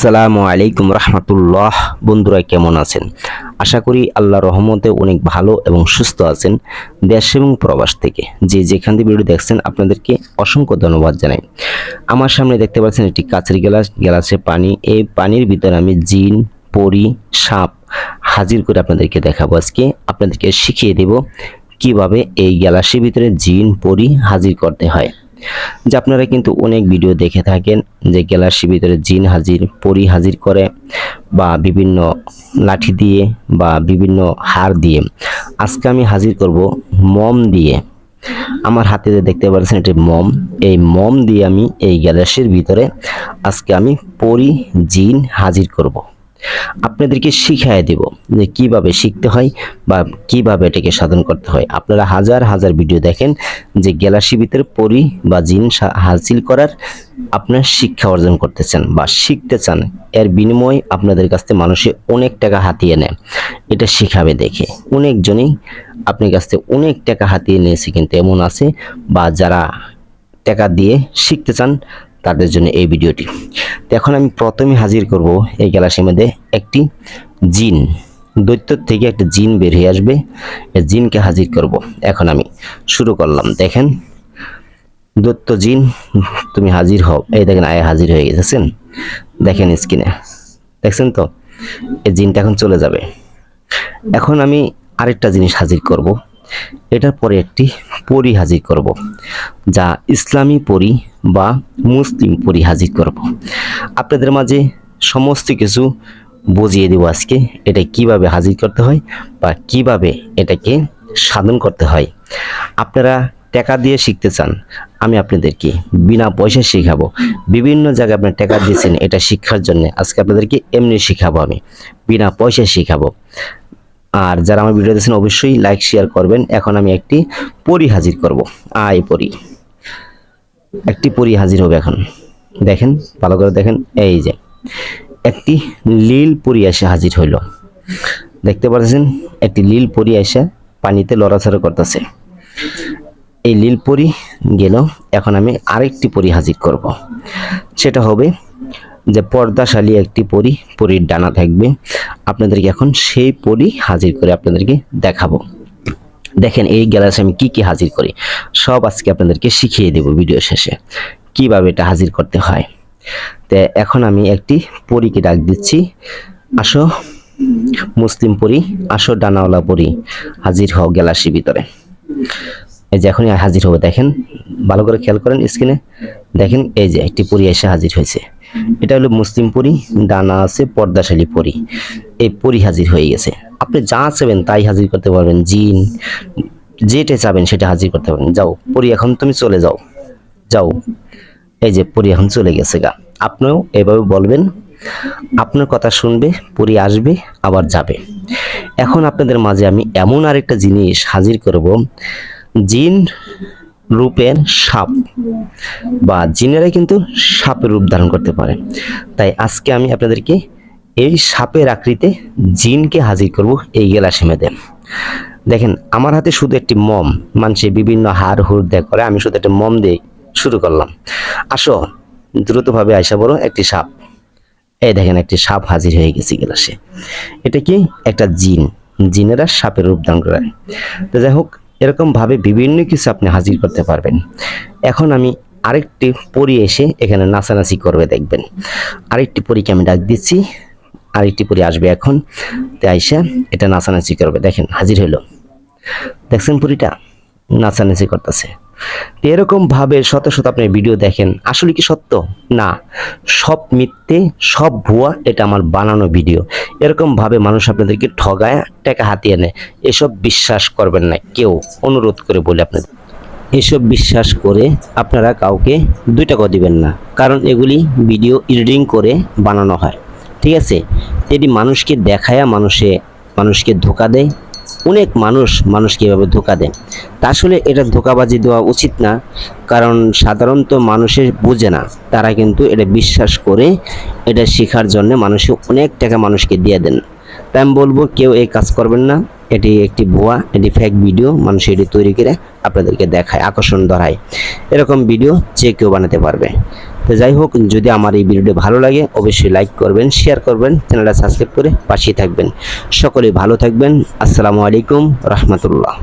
আসসালামু আলাইকুম রহমতুল্লাহ। বন্ধুরা কেমন আছেন? আশা করি আল্লাহ রহমতে অনেক ভালো এবং সুস্থ আছেন দেশ এবং প্রবাস থেকে। যে যেখান থেকে ভিডিও দেখছেন, আপনাদেরকে অসংখ্য ধন্যবাদ জানাই। আমার সামনে দেখতে পাচ্ছেন একটি কাচের গ্লাস। গ্লাসে পানি। এই পানির ভিতরে আমি জিন, পরি, সাপ হাজির করে আপনাদেরকে দেখাবো। আজকে আপনাদেরকে শিখিয়ে দেব কীভাবে এই গ্লাসের ভিতরে জিন, পরি হাজির করতে হয়। যে আপনারা কিন্তু অনেক ভিডিও দেখে থাকেন যে গ্যালারির ভিতরে জিন হাজির, পরি হাজির করে বা বিভিন্ন লাঠি দিয়ে বা বিভিন্ন হার দিয়ে। আজকে আমি হাজির করব মম দিয়ে। আমার হাতে যে দেখতে পাচ্ছেন এটি মম। এই মম দিয়ে আমি এই গ্যালারির ভিতরে আজকে আমি পরি, জিন হাজির করব। আপনাদেরকে শিখাই দেব যে কীভাবে শিখতে হয় বা কীভাবে এটাকে সাধন করতে হয়। আপনারা হাজার হাজার ভিডিও দেখেন যে গ্যালাসি ভিতরে পরি বা জিন হাসিল করার আপনার শিক্ষা অর্জন করতে চান বা শিখতে চান, এর বিনিময়ে আপনাদের কাছ থেকে মানুষে অনেক টাকা হাতিয়ে নেয়। এটা শিখাবে দেখে। অনেকজনই আপনার কাছ থেকে অনেক টাকা হাতিয়ে নিয়েছে কিন্তু এমন আছে বা যারা টাকা দিয়ে শিখতে চান তাদের জন্য এই ভিডিওটি। তো এখন আমি প্রথমে হাজির করব এই গ্যালাসির মধ্যে একটি জিন। দৈত্য থেকে একটা জিন বের হয়ে আসবে। জিনকে হাজির করব। এখন আমি শুরু করলাম। দেখেন, দৈত্য জিন, তুমি হাজির হও। এই দেখেন, আয় হাজির হয়ে গেছেন দেখেন স্ক্রিনে। দেখছেন তো? এই জিনটা এখন চলে যাবে। এখন আমি আরেকটা জিনিস হাজির করব। এটার পরে একটি পরি হাজির করব। যা ইসলামী পরি বা মুসলিম পরি হাজির করব। আপনাদের মাঝে সমস্ত কিছু বুঝিয়ে দেব আজকে, এটা কীভাবে হাজির করতে হয় বা কীভাবে এটাকে সাধন করতে হয়। আপনারা টাকা দিয়ে শিখতে চান, আমি আপনাদেরকে বিনা পয়সা শেখাবো। বিভিন্ন জায়গায় আপনার টাকা দিয়েছেন, এটা শিক্ষার জন্য। আজকে আপনাদেরকে এমনি শেখাবো আমি, বিনা পয়সা শেখাবো। আর যারা আমার ভিডিও দেখছেন, অবশ্যই লাইক শেয়ার করবেন। এখন আমি একটি পরি হাজির করব। আয় পরি। একটি পরি হাজির হবে এখন। দেখেন, ভালো করে দেখেন। এই যে, একটি লীল পরি এসে হাজির হইল। দেখতে পাচ্ছেন একটি লীল পরি এসে পানিতে লড়াচড়া করতেছে। এই লীল পরি গেল। এখন আমি আরেকটি পরি হাজির করব। সেটা হবে যে পর্দাশালী একটি পরি, পরির ডানা থাকবে। আপনাদেরকে এখন সেই পরি হাজির করে আপনাদেরকে দেখাবো। দেখেন, এই গ্যালাসে আমি কি কি হাজির করি? সব আজকে আপনাদেরকে শিখিয়ে দেব ভিডিও শেষে। কীভাবে এটা হাজির করতে হয়? তো এখন আমি একটি পরীকে ডাক দিচ্ছি। আসো, মুসলিম পরি, আসো ডানাওয়ালা পরি, হাজির হও গ্যালাসি ভিতরে। এই যে এখনই হাজির হবে, দেখেন, ভালো করে খেয়াল করেন স্ক্রিনে। দেখেন, এই যে একটি পরি এসে হাজির হয়েছে। এটা হলো মুসলিম পরি, ডানা আছে, পর্দাশালী পরি। এই পরি হাজির হয়ে গেছে। আপনি যা চাবেন তাই হাজির করতে পারবেন। জিন, যেটা চাবেন সেটা হাজির করতে পারবেন। যাও, পরি এখন তুমি চলে যাও। যাও, এই যে পরি এখন চলে গেছে গা। আপনিও এভাবে বলবেন, আপনার কথা শুনবে, পরি আসবে, আবার যাবে। এখন আপনাদের মাঝে আমি এমন আরেকটা জিনিস হাজির করব। জিন রূপের সাপ বা জিনেরা কিন্তু সাপের রূপ ধারণ করতে পারে। তাই আজকে আমি আপনাদেরকে এই সাপের আকৃতিতে জিনকে হাজির করব এই গেলাসি মেদে দেখেন, আমার হাতে শুধু একটি মম, মানুষে বিভিন্ন হার হুর দেয় করে আমি শুধু একটা মম দিয়ে শুরু করলাম। আসো, দ্রুতভাবে আয়সা বড় একটি সাপ। এই দেখেন, একটি সাপ হাজির হয়ে গেছে গেলাসে। এটা কি? একটা জিন। জিনেরা সাপের রূপ ধারণ করে। তো যাই হোক এরকম ভাবে বিভিন্ন কিছু আপনি হাজির করতে পারবেন। এখন আমি আরেকটি পরি এসে এখানে নাচানাচি করবে, দেখবেন। আরেকটি পরীকে আমি ডাক দিচ্ছি। আরেকটি পরি আসবে এখন। তে আইসা এটা নাচানাচি করবে। দেখেন, হাজির হলো দেখছেন পুরীটা? নাচানাচি করতেছে। তো এরকম ভাবে শত শত আপনি ভিডিও দেখেন, আসলে কি সত্য? না। সব মিথ্যে, সব ভুয়া, এটা আমার বানানো ভিডিও এরকম ভাবে মানুষ আপনাদেরকে ঠগায় টাকা হাতিয়ে নেয়। এসব বিশ্বাস করবেন না। কেউ অনুরোধ করে বলে আপনাদের। এসব বিশ্বাস করে আপনারা কাউকে দুই টাকা দিবেন না। কারণ এগুলি ভিডিও এডিটিং করে বানানো হয়। ঠিক আছে? এটি মানুষকে দেখায়া মানুষে, মানুষকে ধোকা দেয়। অনেক মানুষ মানুষকে এভাবে ধোকা দেয়। আসলে এটা ধোকাবাজি দেওয়া উচিত না, কারণ সাধারণত মানুষের বুঝে না। তারা কিন্তু এটা বিশ্বাস করে এটা শেখার জন্য মানুষে অনেক টাকা মানুষকে দিয়ে দেন। তাই আমি বলব, কেউ এই কাজ করবেন না। এটি একটি ভুয়া, এটি ফেক ভিডিও মানুষ এটি তৈরি করে আপনাদেরকে দেখায়, আকর্ষণ ধরায়। এরকম ভিডিও যে কেউ বানাতে পারবে। তো যাই হোক, যদি আমার এই ভিডিওটি ভালো লাগে, অবশ্যই লাইক করবেন শেয়ার করবেন চ্যানেলটা সাবস্ক্রাইব করে পাশেই থাকবেন। সকলেই ভালো থাকবেন। আসসালামু আলাইকুম, রহমতুল্লাহ।